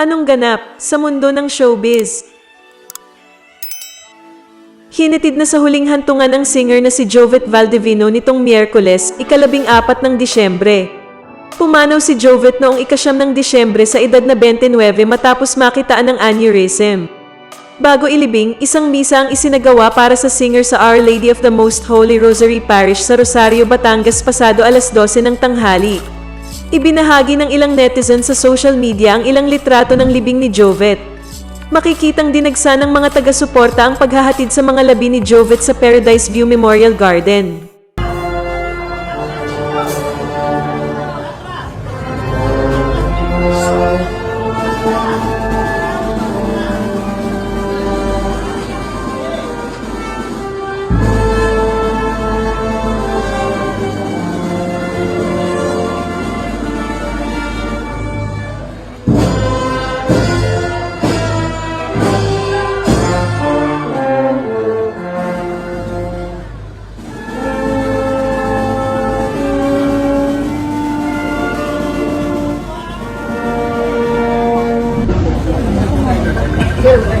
Anong ganap sa mundo ng showbiz? Hinitid na sa huling hantungan ang singer na si Jovet Valdivino nitong Miyerkules, ikalabing apat ng Disyembre. Pumanaw si Jovet noong ikasyam ng Disyembre sa edad na 29 matapos makitaan ng aneurysm. Bago ilibing, isang misa ang isinagawa para sa singer sa Our Lady of the Most Holy Rosary Parish sa Rosario, Batangas pasado alas 12 ng tanghali. Ibinahagi ng ilang netizen sa social media ang ilang litrato ng libing ni Jovet. Makikitang dinagsa ng mga taga-suporta ang paghahatid sa mga labi ni Jovet sa Paradise View Memorial Garden. Okay